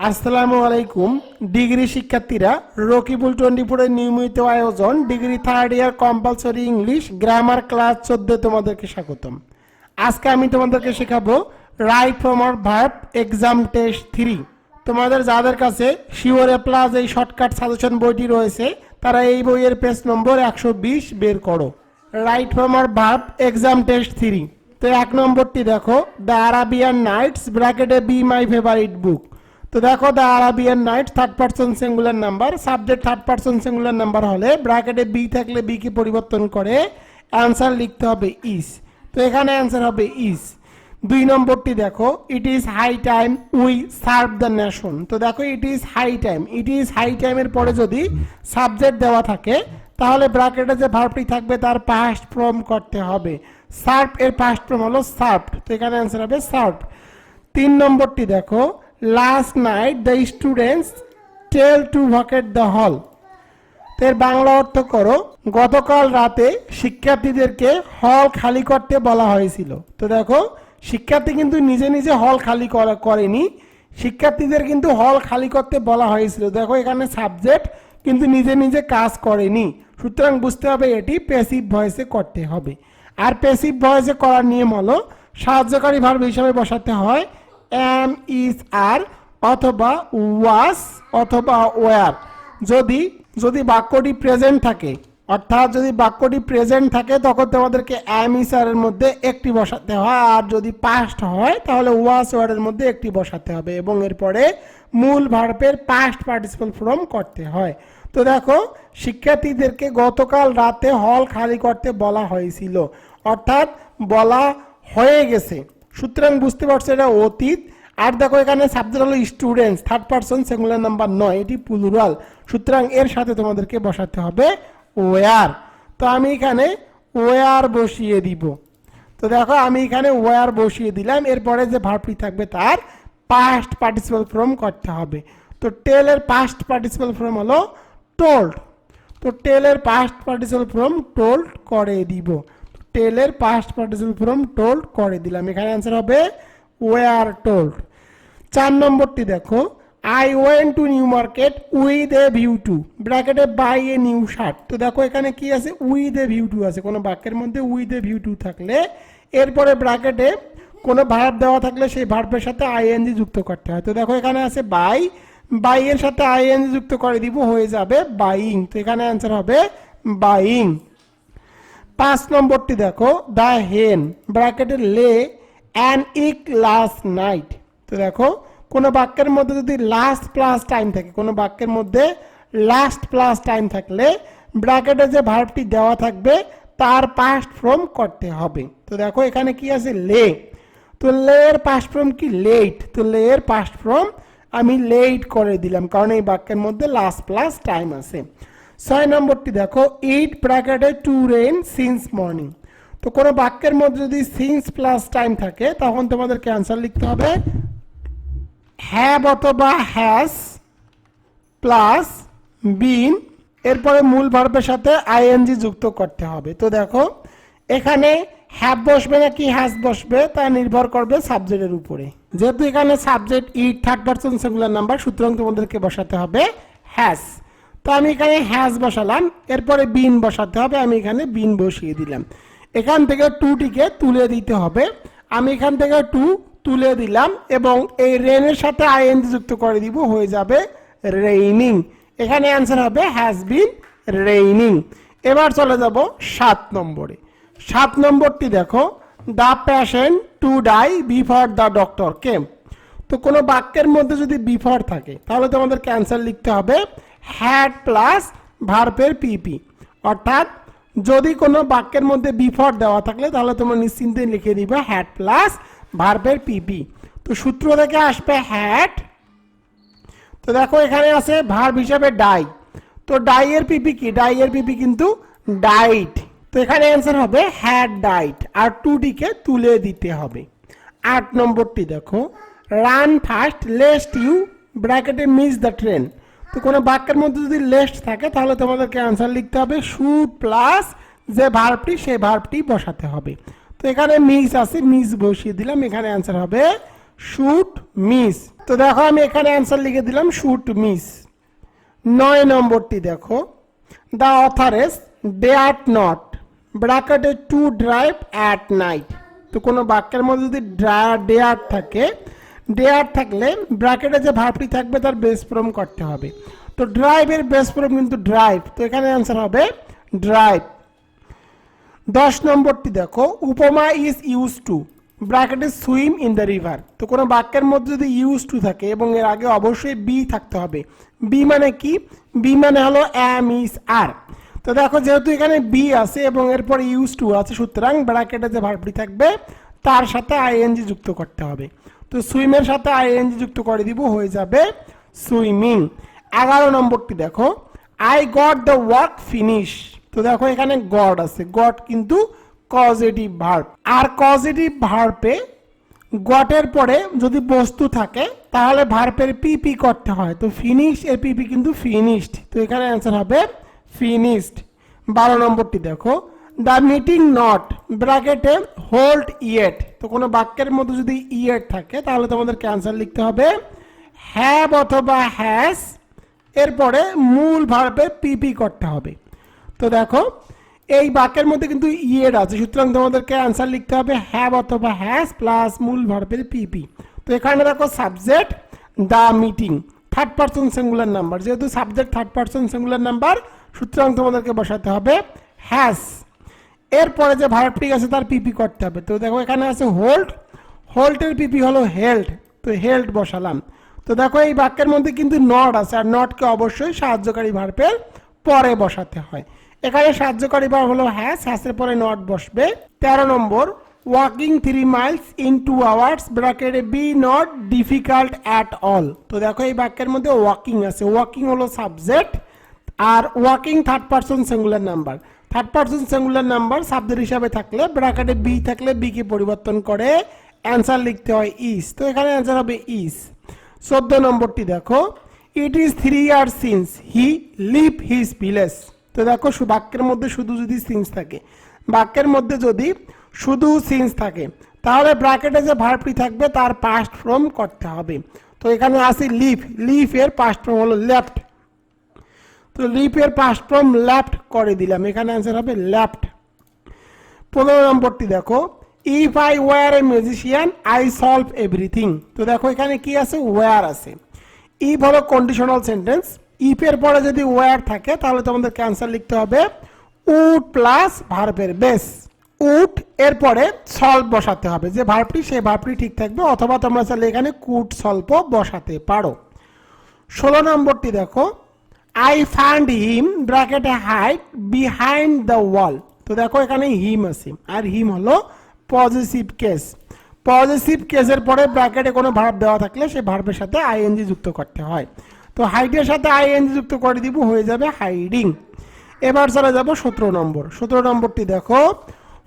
আসসালামু আলাইকুম, ডিগ্রি শিক্ষার্থীরা, রকিবুল টোয়েন্টি ফোরের নিয়মিত আয়োজন, degree third year compulsory English grammar class চোদ্দ তোমাদেরকে স্বাগতম। আজকে আমি তোমাদেরকে শেখাবো right form of verb exam test three তোমাদের যাদের কাছে শিওরে প্লাস এই শর্টকাট সাজেশন বইটি রয়েছে, তারা এই বইয়ের পেজ নম্বর একশো বিশ বের করো। Right form of verb exam test three তো এক নম্বরটি দেখো দ্য আরাবিয়ান নাইটস ব্র্যাকেটে বি মাই ফেভারিট বুক তো দেখো the Arabian night third person singular number subject third person singular number হলে ব্র্যাকেটে বি থাকলে বি কে পরিবর্তন করে? অ্যান্সার লিখতে হবে ইস তো এখানে অ্যান্সার হবে ইস দুই নম্বরটি দেখো it is high time we serve the nation তো দেখো it is high time it is high টাইমের পরে যদি সাবজেক্ট দেওয়া থাকে, তাহলে ব্র্যাকেটে যে ভার্বটি থাকবে, তার পাস্ট ফর্ম করতে হবে। সার্ভ এর পাস্ট ফর্ম হলো সার্ভড তো এখানে অ্যান্সার হবে সার্ভড তিন নম্বরটি দেখো last night the students tell to vacate the hall এর বাংলা অর্থ করো, গতকাল রাতে শিক্ষার্থীদেরকে হল খালি করতে বলা হয়েছিল। তো দেখো, শিক্ষার্থী কিন্তু নিজে নিজে হল খালি করা, করেনি। শিক্ষার্থীদের কিন্তু হল খালি করতে বলা হয়েছিল। দেখো, এখানে সাবজেক্ট কিন্তু নিজে নিজে কাজ করেনি। সুতরাং বুঝতে হবে, এটি প্যাসিভ ভয়েসে করতে হবে। আর প্যাসিভ ভয়েসে করার নিয়ম হলো, সাহায্যকারী ভার্ব হিসাবে বসাতে হয়। এম ইজ আর অথবা ওয়াস অথবা ওয়ার যদি যদি বাক্যটি প্রেজেন্ট থাকে, অর্থাৎ যদি বাক্যটি প্রেজেন্ট থাকে, তখন তোমাদেরকে আর এর মধ্যে একটি বসাতে হয়। আর যদি পাস্ট হয়, তাহলে ওয়াস ওয়ার্ডের মধ্যে একটি বসাতে হবে এবং এরপরে মূল ভার্বের পাস্ট পার্টিসিপাল ফর্ম করতে হয়। তো দেখো, শিক্ষার্থীদেরকে গতকাল রাতে হল খালি করতে বলা হয়েছিল। অর্থাৎ বলা হয়ে গেছে। সুতরাং বুঝতে পারছ এটা অতীত। আর দেখো এখানে সাবজেক্ট হলো students third person singular number নয়, এটি প্লুরাল সুতরাং এর সাথে তোমাদেরকে বসাতে হবে ওয়ার তো আমি এখানে ওয়ার বসিয়ে দিব। তো দেখো আমি এখানে ওয়ার বসিয়ে দিলাম, এরপরে যে ভার্বটি থাকবে তার পাস্ট পার্টিসিপাল ফর্ম করতে হবে। তো টেলের পাস্ট পার্টিসিপাল ফর্ম হলো টোল্ড তো টেলের পাস্ট পার্টিসিপাল ফর্ম টোল্ড করে দিব। টেলের পাস্ট পার্টিসিপাল ফর্ম টোল্ড করে দিলাম। এখানে অ্যান্সার হবে ওয়ার টোল্ড চার নম্বরটি দেখো I went to New Market with a view to ব্র্যাকেটে বাই এ নিউ শার্ট তো দেখো এখানে কি আছে? উইথ এ ভিউ টু আছে। কোনো বাক্যের মধ্যে উইথ এ ভিউ টু থাকলে, এরপরে ব্র্যাকেটে কোনো ভার্ব দেওয়া থাকলে সেই ভার্বের সাথে আইএনজি যুক্ত করতে হয়। তো দেখো এখানে আছে বাই বাই এর সাথে আইএনজি যুক্ত করে দিব, হয়ে যাবে বাইং তো এখানে অ্যান্সার হবে বাইং পাঁচ নম্বরটি দেখো, দ্য হেন ব্র্যাকেটে লে, অ্যান ইক লাস্ট নাইট তো দেখো, কোনো বাক্যের মধ্যে যদি লাস্ট প্লাস টাইম থাকে, কোনো বাক্যের মধ্যে লাস্ট প্লাস টাইম থাকলে ব্র্যাকেটে যে ভার্বটি দেওয়া থাকবে, তার পাস্ট ফর্ম করতে হবে। তো দেখো, এখানে কি আছে? লে তো লে এর পাস্ট ফর্ম কি? লেট তো লে এর পাস্ট ফর্ম আমি লেট করে দিলাম, কারণ এই বাক্যের মধ্যে লাস্ট প্লাস টাইম আছে। ছয় নম্বরটি দেখো এইট ব্র্যাকেটে টু রেন সিন্স মর্নিং তো কোনো বাক্যের মধ্যে যদি সিন্স প্লাস টাইম থাকে, তখন তোমাদেরকে অ্যান্সার লিখতে হবে হ্যাভ অথবা হ্যাজ প্লাস বিন এরপরে মূল ভার্বের সাথে আইএনজি যুক্ত করতে হবে। তো দেখো, এখানে হ্যাভ বসবে নাকি হ্যাজ বসবে, তা নির্ভর করবে সাবজেক্টের উপরে। যেহেতু এখানে subject it third person singular number সুতরাং তোমাদেরকে বসাতে হবে হ্যাজ তো আমি এখানে হ্যাজ বসালাম, এরপরে বিন বসাতে হবে, আমি এখানে বিন বসিয়ে দিলাম। এখান থেকে টুটিকে তুলে দিতে হবে। আমি এখান থেকে টু তুলে দিলাম এবং এই রেনের সাথে আইএন যুক্ত করে দিব, হয়ে যাবে রেইনিং এখানে অ্যান্সার হবে হ্যাজ বিন রেইনিং এবার চলে যাব সাত নম্বরে। সাত নম্বরটি দেখো the patient to die before the doctor came তো কোনো বাক্যের মধ্যে যদি বিফর থাকে, তাহলে তোমাদের ক্যান্সার লিখতে হবে। হ্যাড প্লাস ভার্পের পিপি অর্থাৎ যদি কোনো বাক্যের মধ্যে বিফর দেওয়া থাকলে তাহলে তোমরা নিশ্চিন্তে লিখে দিবে হ্যাড প্লাস ভার্বের পিপি তো সূত্র থেকে আসবে হ্যাড তো দেখো এখানে আছে ভার্ব হিসাবে ডাই তো ডাই এর পিপি কি? ডাই এর পিপি কিন্তু ডাইট তো এখানে অ্যান্সার হবে হ্যাড ডাইট আর টুটিকে তুলে দিতে হবে। আট নম্বরটি দেখো। রান ফাস্ট লেস্ট ইউ ব্র্যাকেটে মিস দ্য ট্রেন তো কোনো বাক্যের মধ্যে যদি লেস্ট থাকে, তাহলে তোমাদেরকে অ্যান্সার লিখতে হবে শুড প্লাস যে ভার্বটি সেই ভার্বটি বসাতে হবে। তো এখানে মিস আছে মিস বসিয়ে দিলাম, এখানে অ্যান্সার হবে শুট মিস তো দেখো, আমি এখানে অ্যান্সার লিখে দিলাম শুট মিস নয় নম্বরটি দেখো the authorities day at not ব্র্যাকেটে টু ড্রাইভ অ্যাট নাইট তো কোনো বাক্যের মধ্যে যদি ডে আট থাকে ডে আট থাকলে ব্র্যাকেটে যে ভাবটি থাকবে তার বেস ফর্ম করতে হবে। তো ড্রাইভের বেস ফর্ম কিন্তু ড্রাইভ তো এখানে অ্যান্সার হবে ড্রাইভ দশ নম্বরটি দেখো, উপমা ইজ ইউজ টু ব্র্যাকেটে সুইম ইন দ্য রিভার তো কোনো বাক্যের মধ্যে যদি ইউজ টু থাকে এবং এর আগে অবশ্যই বি থাকতে হবে। বি মানে কি? বি মানে হলো এম ইস আর তো দেখো যেহেতু এখানে বি আছে এবং এরপর ইউজ টু আছে, সুতরাং ব্র্যাকেটে যে ভার্বটি থাকবে তার সাথে আইএনজি যুক্ত করতে হবে। তো সুইমের সাথে আইএনজি যুক্ত করে দিব, হয়ে যাবে সুইমিং। এগারো নম্বরটি দেখো। I got the work finish তো দেখো এখানে গড আছে। গড কিন্তু কজেটিভ ভার্ব আর কজেটিভ ভার্বে গটের পরে যদি বস্তু থাকে, তাহলে ভার্বের পিপি করতে হয়। তো ফিনিশ এর পিপি কিন্তু ফিনিশড তো এখানে অ্যান্সার হবে ফিনিশড বারো নম্বরটি দেখো। দ্য মিটিং নট ব্র্যাকেটে হোল্ড ইয়েট তো কোনো বাক্যের মধ্যে যদি ইয়েট থাকে, তাহলে তোমাদের ক্যান্সার লিখতে হবে হ্যাভ অথবা হ্যাস এরপরে মূল ভার্বে পিপি করতে হবে। তো দেখো, এই বাক্যের মধ্যে কিন্তু ইয়ের আছে, সুতরাং তোমাদেরকে অ্যান্সার লিখতে হবে হ্যাভ অথবা হ্যাজ প্লাস মূল ভার্বের পিপি তো এখানে দেখো subject the meeting third person singular number যেহেতু subject third person singular number সুতরাং তোমাদেরকে বসাতে হবে হ্যাজ এরপরে যে ভার্বটি আছে তার পিপি করতে হবে। তো দেখো এখানে আছে হোল্ড হোল্ডের পিপি হলো হেল্ড তো হেল্ড বসালাম। তো দেখো এই বাক্যের মধ্যে কিন্তু নট আছে, আর নটকে অবশ্যই সাহায্যকারী ভার্বের পরে বসাতে হয়। এখানে সাহায্যকারী ভার্ব হলো হ্যাস হ্যাসের পরে নট বসবে। তেরো number walking three miles in two hours ব্র্যাকেটে be not difficult at all তো দেখো এই বাক্যের মধ্যে ওয়াকিং আছে। ওয়াকিং হলো সাবজেক্ট আর walking third person singular number third person singular number subject হিসাবে থাকলে ব্র্যাকেটে বি থাকলে বি কে পরিবর্তন করে অ্যান্সার লিখতে হয় ইস তো এখানে অ্যান্সার হবে ইস চোদ্দ নম্বরটি দেখো। It is three year since he live his village তো দেখো বাক্যের মধ্যে শুধু যদি সিন্স থাকে। বাক্যের মধ্যে যদি শুধু সিন্স থাকে, তাহলে ব্র্যাকেটে যে ভার্বটি থাকবে, তার পাস্ট ফ্রম করতে হবে। তো এখানে আসি লিভ লিভ এর পাস্ট ফ্রম হলো লেফট তো লিপের পাস্ট ফ্রম লেফট করে দিলাম। এখানে অ্যান্সার হবে লেফট পনেরো নম্বরটি দেখো। If I were a musician I solve everything তো দেখো এখানে কি আছে? ওয়ার আছে। ইফ হলো কন্ডিশনাল সেন্টেন্স ইফের পরে যদি ওয়ার থাকে, তাহলে তোমাদের ক্যান্সার লিখতে হবে উড প্লাস ভার্বের বেস উড এরপরে সলভ বসাতে হবে। যে ভার্বটি সেই ভার্বটি ঠিক থাকবে। অথবা তোমরা চাইলে এখানে কুড সল্প বসাতে পারো। ষোলো নম্বরটি দেখো। আই ফান্ড হিম ব্র্যাকেটে হাইট বিহাইন্ড দ্য ওয়াল তো দেখো এখানে হিম আছে। আর হিম হলো পজিটিভ কেস পজিটিভ কেসের পরে ব্র্যাকেটে কোনো ভার্ব দেওয়া থাকলে সেই ভার্বের সাথে আইএনজি যুক্ত করতে হয়। তো হাইটের সাথে আইএনজি যুক্ত করে দিব, হয়ে যাবে হাইডিং এবার চলে যাব সতেরো নম্বর। সতেরো নম্বরটি দেখো।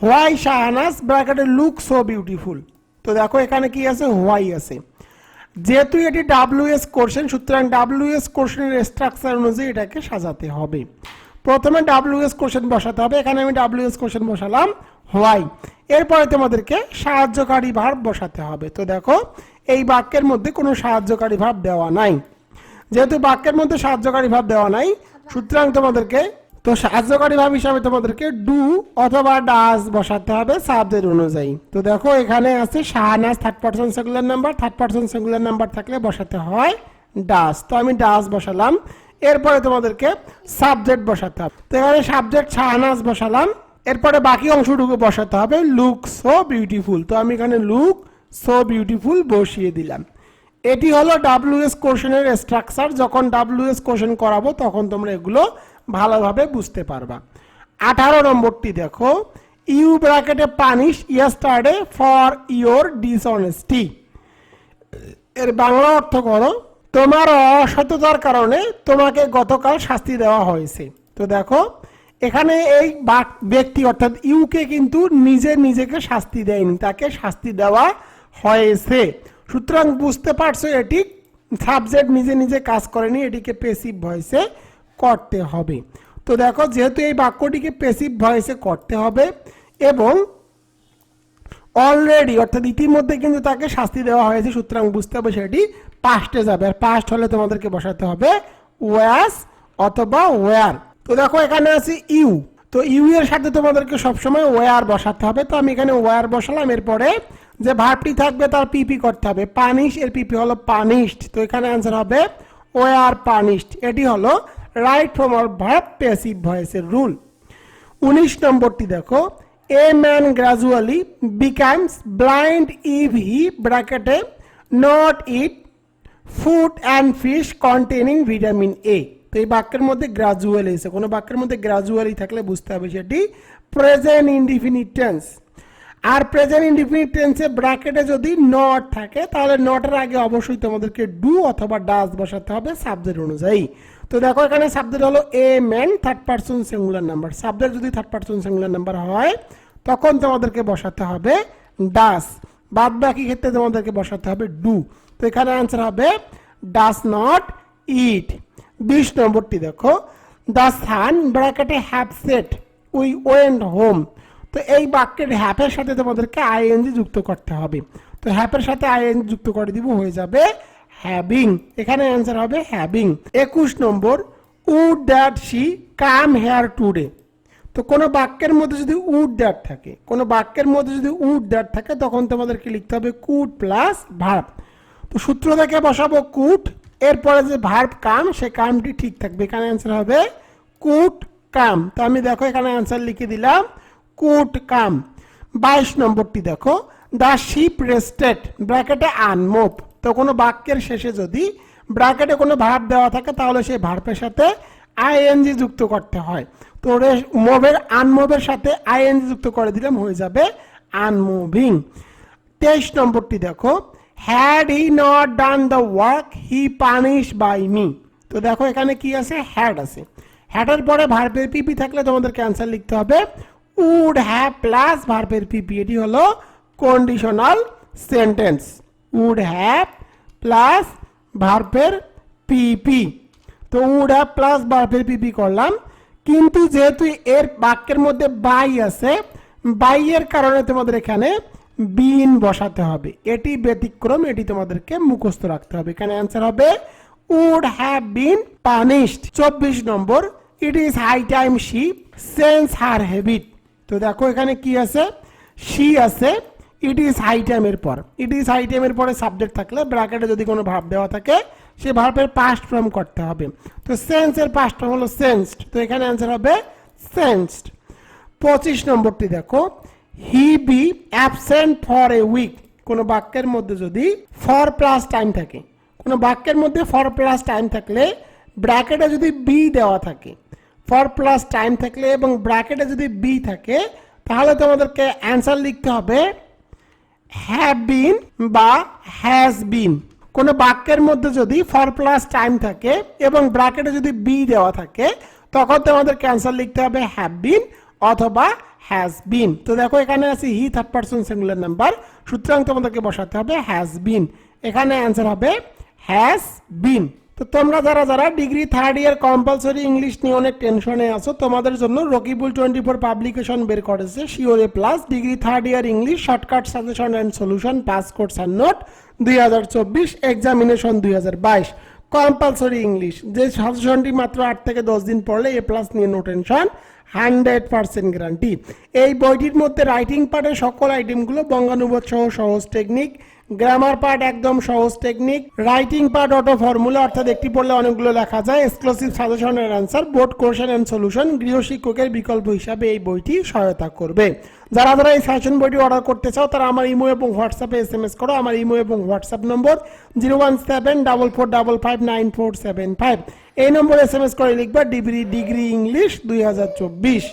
হোয়াই শাহানাস ব্র্যাকেটে লুক সো বিউটিফুল তো দেখো এখানে কি আছে? হোয়াই আছে। যেহেতু এটি ডাব্লিউএস কোশ্চেন সুতরাং ডাব্লিউএস কোশ্চেনের স্ট্রাকচার অনুযায়ী এটাকে সাজাতে হবে। প্রথমে ডাব্লিউএস কোশ্চেন বসাতে হবে। এখানে আমি ডাব্লিউএস কোশ্চেন বসালাম। হোয়াই? এরপরে তোমাদেরকে সাহায্যকারী ভাব বসাতে হবে। তো দেখো, এই বাক্যের মধ্যে কোনো সাহায্যকারী ভাব দেওয়া নাই। যেহেতু বাক্যের মধ্যে সাহায্যকারী ভাব দেওয়া নাই, সুতরাং তোমাদেরকে তো সাহায্যকারী ভাব হিসাবে তোমাদেরকে ডু অথবা ডাস বসাতে হবে সাবজেক্ট অনুযায়ী। তো দেখো, এখানে আছে Shahanaz third person singular number third person singular number থাকলে বসাতে হয় ডাস তো আমি ডাস বসালাম। এরপরে তোমাদেরকে সাবজেক্ট বসাতে হবে। তো এখানে সাবজেক্ট শাহানাজ বসালাম। এরপরে বাকি অংশটুকু বসাতে হবে লুক সো বিউটিফুল তো আমি এখানে লুক সো বিউটিফুল বসিয়ে দিলাম। এটি হলো ডাব্লিউএস কোশ্চেনের স্ট্রাকচার যখন ডাব্লিউএস কোশ্চেন করাবো, তখন তোমরা এগুলো ভালোভাবে বুঝতে পারবা। আঠারো নম্বরটি দেখো ইউ ব্র্যাকেটে punish yesterday for your dishonesty এর বাংলা অর্থ করো, তোমার অসততার কারণে তোমাকে গতকাল শাস্তি দেওয়া হয়েছে। তো দেখো, এখানে এই ব্যক্তি অর্থাৎ ইউকে কিন্তু নিজে নিজেকে শাস্তি দেয়নি, তাকে শাস্তি দেওয়া হয়েছে। সুতরাং বুঝতে পারছ, এটি সাবজেক্ট নিজে নিজে কাজ করেনি, এটিকে পেসিভ ভয়েসে করতে হবে। তো দেখো, যেহেতু এই বাক্যটিকে পেসিভ ভয়েসে করতে হবে এবং অলরেডি অর্থাৎ ইতিমধ্যে কিন্তু তাকে শাস্তি দেওয়া হয়েছে, সুতরাং বুঝতে হবে সেটি পাস্টে যাবে। আর পাস্ট হলে তোমাদেরকে বসাতে হবে ওয়াস অথবা ওয়ার তো দেখো, এখানে আছে ইউ তো ইউ এর সাথে তোমাদেরকে সবসময় ওয়ার বসাতে হবে। তো আমি এখানে ওয়ার বসালাম, এরপরে যে ভার্বটি থাকবে তার পিপি করতে হবে। পানিশ এর পিপি হলো পানিশড তো এখানে অ্যান্সার হবে ওয়ার পানিশড এটি হলো right form of verb passive ভয়েসের রুল উনিশ নম্বরটি দেখো a man gradually becomes blind if he ব্র্যাকেটে not eat food and fish containing vitamin A তো এই বাক্যের মধ্যে গ্রাজুয়ালি এসে, কোনো বাক্যের মধ্যে গ্রাজুয়ালি থাকলে বুঝতে হবে সেটি প্রেজেন্ট ইনডিফিনিট টেন্স আর প্রেজেন্ট ইনডিফিনিট টেন্সে ব্র্যাকেটে যদি নট থাকে, তাহলে নটের আগে অবশ্যই তোমাদেরকে ডু অথবা ডাস বসাতে হবে সাবজেক্ট অনুযায়ী। তো দেখো, এখানে সাবজেক্ট হলো a man third person singular number subject যদি থার্ড পার্সন সিঙ্গুলার নাম্বার হয়, তখন তোমাদেরকে বসাতে হবে ডাস বাদ বাকি ক্ষেত্রে তোমাদেরকে বসাতে হবে ডু তো এখানে অ্যান্সার হবে ডাস নট ইট বিশ নম্বরটি দেখো দ্য সান ব্র্যাকেটে have set we went home তো এই বাক্যের হ্যাপের সাথে তোমাদেরকে আইএনজি যুক্ত করতে হবে। তো হ্যাপের সাথে আইএনজি যুক্ত করে দিব, হয়ে যাবে হ্যাভিং। এখানে অ্যান্সার হবে হ্যাভিং। একুশ নম্বর would that she come here today. তো কোনো বাক্যের মধ্যে যদি উড দ্যাট থাকে, কোনো বাক্যের মধ্যে যদি উড দ্যাট থাকে, তখন তোমাদেরকে লিখতে হবে কুট প্লাস ভার্ব। তো সূত্র থেকে বসাবো কুট, এরপরে যে ভার্ব কাম, সে কামটি ঠিক থাকবে। এখানে অ্যান্সার হবে কুট কাম। তো আমি দেখো এখানে অ্যান্সার লিখে দিলাম, কুট কাম। বাইশ নম্বরটি দেখো, দ্য শিপ রেস্টেড, ব্র্যাকেটে আনমোভ তো কোনো বাক্যের শেষে যদি ব্র্যাকেটে কোনো ভার্ব দেওয়া থাকে, তাহলে সেই ভার্বের সাথে আইএনজি যুক্ত করতে হয়। তো মোভের আনমোভের সাথে আইএনজি যুক্ত করে দিলাম, হয়ে যাবে আনমুভিং তেইশ নম্বরটি দেখো। Had he not done the work he punish by me তো দেখো এখানে কি আছে? হ্যাড আছে। হ্যাডের পরে ভার্বের পিপি থাকলে তোমাদেরকে অ্যান্সার লিখতে হবে। উড হ্যাভ প্লাস ভার্বের পিপি এটি হলো conditional sentence would have plus ভার্বের পিপি তো উড হ্যাভ প্লাস ভার্বের পিপি করলাম কিন্তু যেহেতু এর বাক্যের মধ্যে বাই আছে বাইয়ের কারণে তোমাদের এখানে বিন বসাতে হবে। এটি ব্যতিক্রম, এটি তোমাদেরকে মুখস্থ রাখতে হবে। এখানে অ্যান্সার হবে উড হ্যাভ বিন পানিশড চব্বিশ নম্বর it is high time she sense her habit তো দেখো এখানে কি আছে? শি আছে ইট ইজ হাই টাইমের পর। ইট ইজ হাই টাইমের পরে সাবজেক্ট থাকলে ব্র্যাকেটে যদি কোনো ভাব দেওয়া থাকে, সে ভার্বের পাস্ট ফর্ম করতে হবে। তো সেন্সের পাস্ট ফর্ম হলো সেন্সড তো এখানে অ্যান্সার হবে সেন্সড পঁচিশ নম্বরটি দেখো। He be absent for a week কোনো বাক্যের মধ্যে যদি ফর প্লাস টাইম থাকে। কোনো বাক্যের মধ্যে ফর প্লাস টাইম থাকলে ব্র্যাকেটে যদি বি দেওয়া থাকে। ফর প্লাস টাইম থাকলে এবং ব্র্যাকেটে যদি বি থাকে, তাহলে তোমাদেরকে অ্যান্সার লিখতে হবে হ্যাভ বিন বা হ্যাজ বিন কোনো বাক্যের মধ্যে যদি ফর প্লাস টাইম থাকে এবং ব্র্যাকেটে যদি বি দেওয়া থাকে, তখন তো আমাদের ক্যান্সার লিখতে হবে হ্যাভ বিন অথবা হ্যাজ বিন তো দেখো, এখানে আছে he third person singular number সুতরাং তোমাদেরকে বসাতে হবে হ্যাজ বিন এখানে অ্যান্সার হবে হ্যাজ বিন তো তোমরা যারা যারা degree third year compulsory English নিয়ে অনেক টেনশনে আছো, তোমাদের জন্য রকিবুল টোয়েন্টি ফোর পাবলিকেশন বের করেছে শিওরে plus degree third year English shortcut suggestion and solution pass course and note দুই হাজার চব্বিশ এক্সামিনেশন দুই হাজার বাইশ। কম্পালসরি ইংলিশ যে সাজেশনটি মাত্র আট থেকে দশ দিন পড়লে এ প্লাস নিয়ে no tension hundred percent guarantee. এই বইটির মধ্যে রাইটিং পার্টের সকল আইটেমগুলো, বঙ্গানুবাদ সহ সহজ টেকনিক, গ্রামার পার্ট একদম সহজ technique, writing part auto formula, অর্থাৎ একটি পড়লে অনেকগুলো লেখা যায় এক্সক্লুসিভ সাজেশনের answer board question and solution গৃহশিক্ষকের বিকল্প হিসাবে এই বইটি সহায়তা করবে। যারা যারা এই সাজেশন বইটি অর্ডার করতে চাও, তারা আমার ইমো এবং হোয়াটসঅ্যাপে এস এম এস করো। আমার ইমো এবং WhatsApp number zero one seven double four double five nine four seven five. এই নম্বরে এস এম এস করে লিখবা ডিগ্রি ডিগ্রি ইংলিশ দুই হাজার চব্বিশ।